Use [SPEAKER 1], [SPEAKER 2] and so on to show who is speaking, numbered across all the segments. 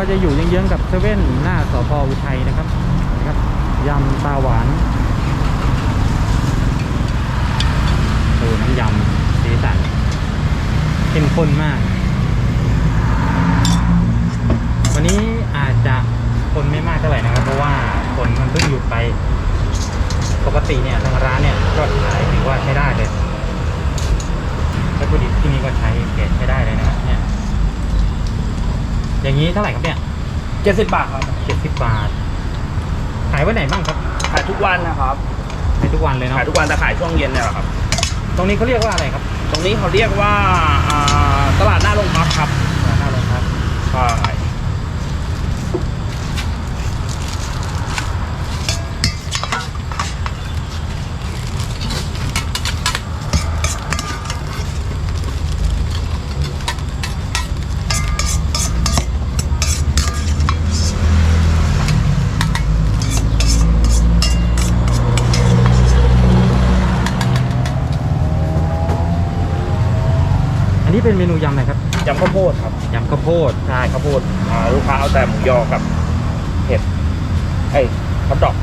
[SPEAKER 1] ก็จะอยู่เยื้องๆกับเซเว่นหน้าสพอุทัยนะครับนะครับยำตาหวานดูน้ำยำสีสันเข้มข้นมาก วันนี้อาจจะคนไม่มากเท่าไหร่นะครับ เพราะว่าคนมันเพิ่งหยุดไป ปกติเนี่ยทางร้านเนี่ยก็ขายถือว่าใช้ได้เลยวัตถุดิบที่นี่ก็ใช้เกรดใช้ได้เลยนะครับเนี่ย อย่างนี้เท่าไหร่ครับเนี่ย
[SPEAKER 2] เจ็ดสิบบาทครับ
[SPEAKER 1] เจ็ดสิบบาท ขายวันไหนบ้างครับ
[SPEAKER 2] ขายทุกวันนะครับ
[SPEAKER 1] ขายทุกวันเลยเนาะ
[SPEAKER 2] ขายทุกวันแต่ขายช่วงเย็นเนี่ยแหละครับ
[SPEAKER 1] ตรงนี้เขาเรียกว่าอะไรครับ
[SPEAKER 2] ตรงนี้เขาเรียกว่าอ่าตลาดหน้าโรงพักครับ
[SPEAKER 1] ร้านหน้าโรงพัก
[SPEAKER 2] ใช่
[SPEAKER 1] อั นนี้เป็นเมนูยำอะไรครับ
[SPEAKER 2] ยำข้าวโพดครับ
[SPEAKER 1] ยำข้าวโพด
[SPEAKER 2] ใช่ข้าวโพดอ่าลูกค้าเอาแต่หมูยอกับเห็ดเอ้ยข้าวดอก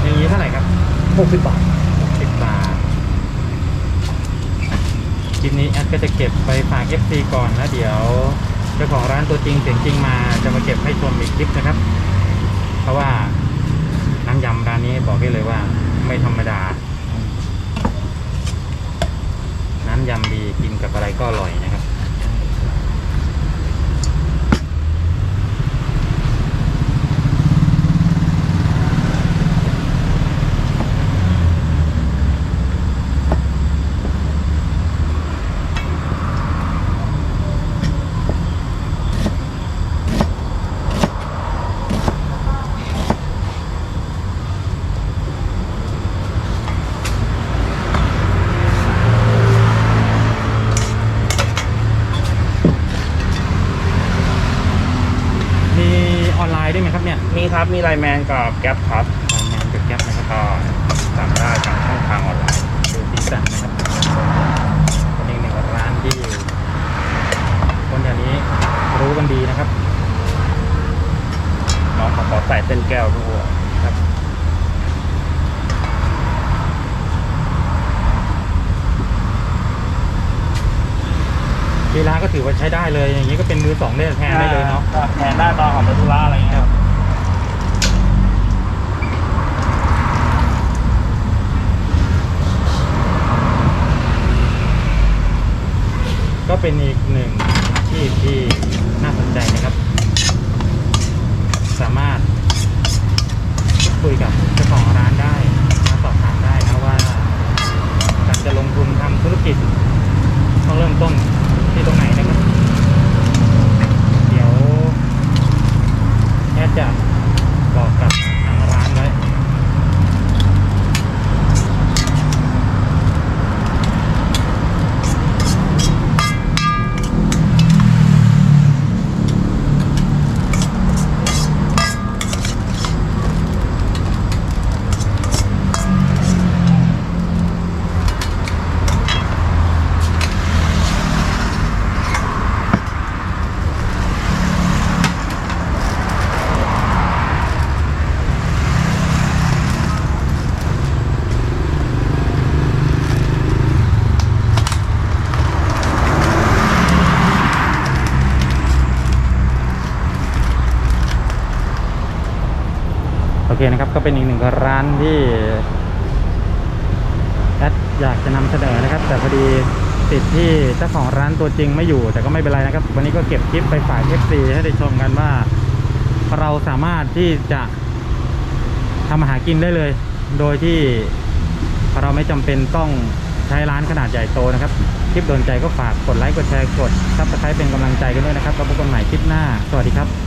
[SPEAKER 1] อย่างนี้เท่าไหร่ครับ
[SPEAKER 2] หกสิบบาท
[SPEAKER 1] สิบบาทคลิปนี้แอดก็จะเก็บไปฝาก FC ก่อนแล้วเดี๋ยวเจ้าของร้านตัวจริงเสียงจริงมาจะมาเก็บให้ชมอีกคลิปนะครับ เพราะว่าน้ำยำร้านนี้บอกได้เลยว่าไม่ธรรมดา น้ำ ยำดีกินกับอะไรก็อร่อยนะครับ มี ออนไลน์ได้ไหมครับเนี่ย
[SPEAKER 2] มีครับมีไลน์แมนกับแก๊ปครับ
[SPEAKER 1] ไลน์แมนกับแก๊ปนะครับ
[SPEAKER 2] ก็สั่งได้ทางช่องทางออนไลน์
[SPEAKER 1] ดูสีสันนะครับเป็นอีกหนึ่งร้านที่คนแถวนี้รู้กันดีนะครับ
[SPEAKER 2] น้องเขาขอใส่เส้นแก้วด้วย
[SPEAKER 1] ครับ ที่ร้านก็ถือว่าใช้ได้เลย อย่างนี้ก็เป็นมือสองได้แทนได้เลยเนาะ
[SPEAKER 2] ครับแทนได้ตอนของไปธุระอะไรอย่างเงี้ยครับ
[SPEAKER 1] ก็เป็นอีกหนึ่งอาชีพที่น่าสนใจนะครับ สามารถพูดคุยกับเจ้าของร้านได้มาสอบถามได้นะว่าการจะลงทุนทำธุรกิจต้องเริ่มต้นที่ตรงไหนนะครับ เดี๋ยว แอดจะบอกกับทางร้านไว้ โอเค นะครับก็เป็นอีกหนึ่งร้านที่แอดอยากจะนำเสนอนะครับ แต่พอดีติดที่เจ้าของร้านตัวจริงไม่อยู่ แต่ก็ไม่เป็นไรนะครับ วันนี้ก็เก็บคลิปไปฝาก FC ให้ได้ชมกันว่า เราสามารถที่จะทำอาหารกินได้เลย โดยที่เราไม่จำเป็นต้องใช้ร้านขนาดใหญ่โตนะครับ คลิปโดนใจก็ฝากกดไลค์กดแชร์กดซับสไครป์เป็นกำลังใจกันด้วยนะครับแล้วพบกันใหม่คลิปหน้า สวัสดีครับ